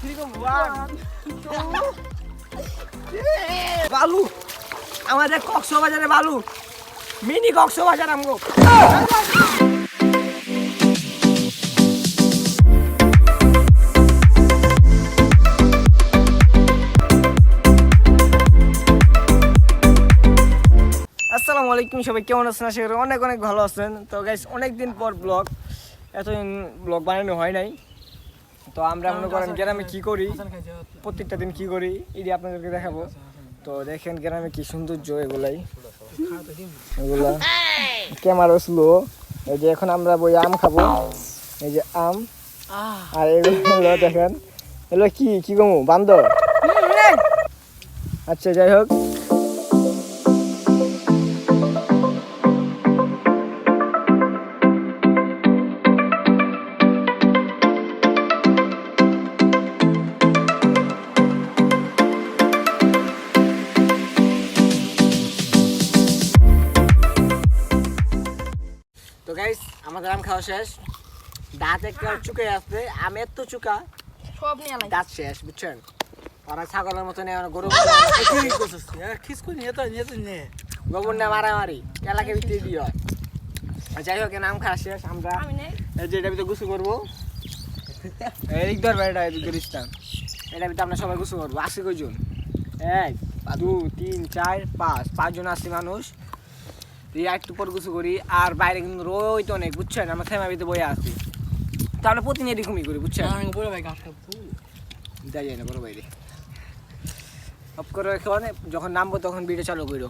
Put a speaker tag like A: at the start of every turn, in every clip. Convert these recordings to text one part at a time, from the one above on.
A: Three go one বালু আমাদের কক্সবাজারে বালু মিনি কক্সবাজার আমগো। আসসালামু আলাইকুম সবাই কেমন আছেন? আশা করি অনেক অনেক ভালো আছেন। তো গাইস অনেক দিন পর ব্লগ এতদিন ব্লগ বানানো হয় নাই। তো আমরা মনে করেন গ্রামে কি করি? প্রত্যেকটা দিন কি করি? এটি আপনাদেরকে দেখাবো। তো দেখেন গ্রামে কি সৌন্দর্য এগুলাই। এগুলা ক্যামেরা স্লো। এই যে এখন আমরা বই আম খাব। এই যে আম। আর এগুলো দেখেন। এগুলো কি? কি গমু বান্দর? আচ্ছা যাই হোক। গাইস আমাদের আম খাওয়া শেষ। দাঁত একটা চুকে আসছে আম এত চুকা।
B: সব নিয়ে
A: দাঁত শেষ বুঝছেন? ওরা ছাগলের মতো নেই গরু গোবর না মারামারি এলাকা ভিতরে দিয়ে। হয় যাই হোক নাম খাওয়া শেষ আমরা
B: আমি নেই।
A: এই যে এটা ভিতরে গুছু করব। এদিক ধর এটা ধরিস এটা ভিতরে আমরা সবাই গুছু করব। আশি কজন এক দু তিন চার পাঁচ পাঁচজন আসি মানুষ। একটু পর গুছু করি আর বাইরে কিন্তু রোদ অনেক বুঝছেন আমরা থেমা ভিতরে বয়ে আসি তো আমরা প্রতিদিন এরকমই করি বুঝছেন যাই যাই না বড় বাইরে অফ করে যখন নামবো তখন ভিডিও চালু করো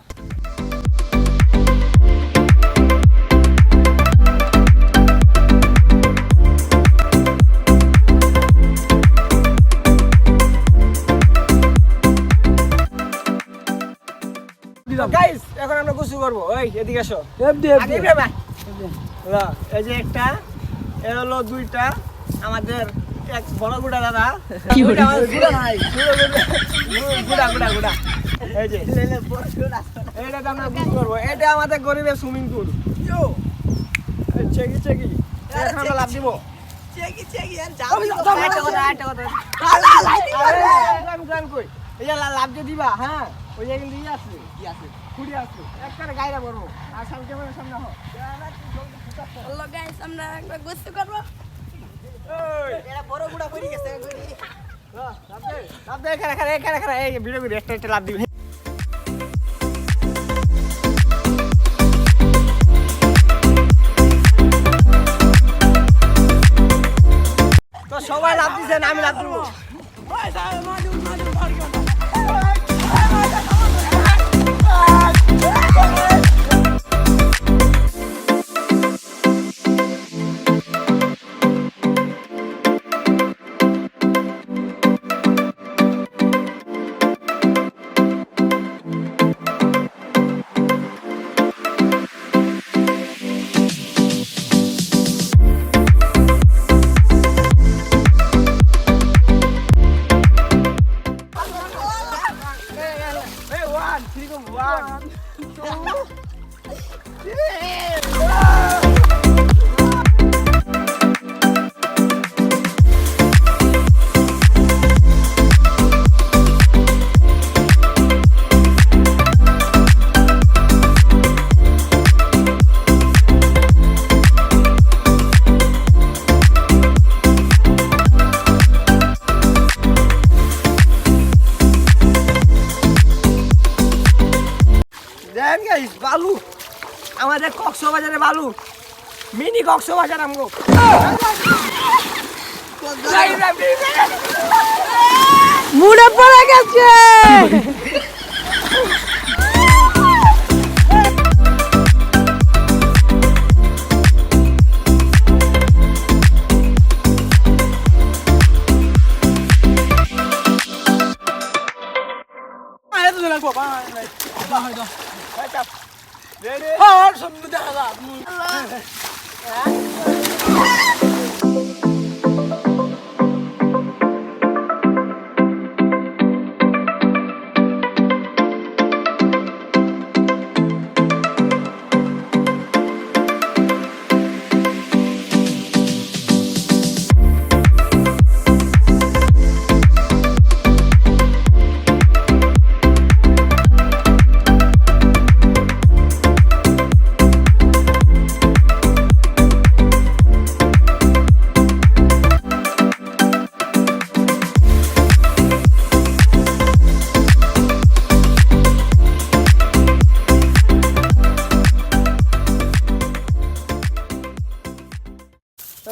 A: গাইস এখন আমরা গোসল করব। ওই এদিকে আসো। আগে ইব্রাহিম এই যে একটা এর হলো দুইটা আমাদের এক বড় গুড়া দাদা। আমাদের গুড়া নাই। গুড়া গুড়া গুড়া গুড়া গুড়া এই যে। এটা তো আমরা গোসল করব। এটা আমাদের গরিবের সুইমিং পুল চেকি চেকি এখন আমরা লাভ দিব। আরে, লা- লাভ দিবা, হ্যাঁ? ওই যে কিন্তু ই আছে, খুঁড়ি আছে। একবারে গাইরা পড়ব। আর সামনে ক্যামেরার সামনে হও।
B: হ্যালো গাইস আমরা একবার করব।
A: লা, লাভ দে, লাভ দে, এখানে, এখানে, এখানে, এখানে, এই ভিডিও করি, একটা একটা লাভ দিবি। তো সবাই লাভ আমি লাভ দিব। 교환. দেন গাইস বালু। আমাদের কক্সবাজারে বালু। মিনি কক্সবাজার আমগো।
B: মুড়ে পড়ে গেছে।
A: 他们不打了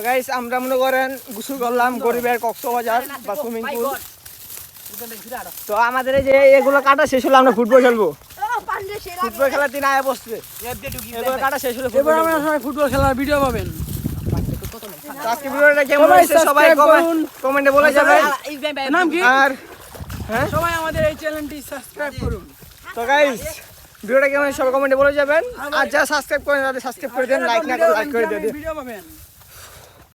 A: রেডি আমরা মনে করেন গোসল করলাম গরিবের কক্সবাজার বা সুইমিং পুল তো আমাদের এই যে এগুলো কাটা শেষ হলে আমরা ফুটবল খেলব। ফুটবল খেলার দিন আয়া বসছে। এগুলো কাটা শেষ হলে
C: এবার আমরা সবাই ফুটবল খেলার ভিডিও পাবেন।
A: আজকে ভিডিওটা কেমন হয়েছে? সবাই। কমেন্টে বলে যাবেন।
C: নাম কি?
A: আর হ্যাঁ?
C: সবাই আমাদের এই চ্যানেলটি সাবস্ক্রাইব করুন।
A: তো গাইস ভিডিওটা কেমন সবাই কমেন্টে বলে যাবেন। আর যারা সাবস্ক্রাইব করেন তাদের সাবস্ক্রাইব করে দেন লাইক না করে লাইক করে দিয়ে দিন।
C: ভিডিও পাবেন।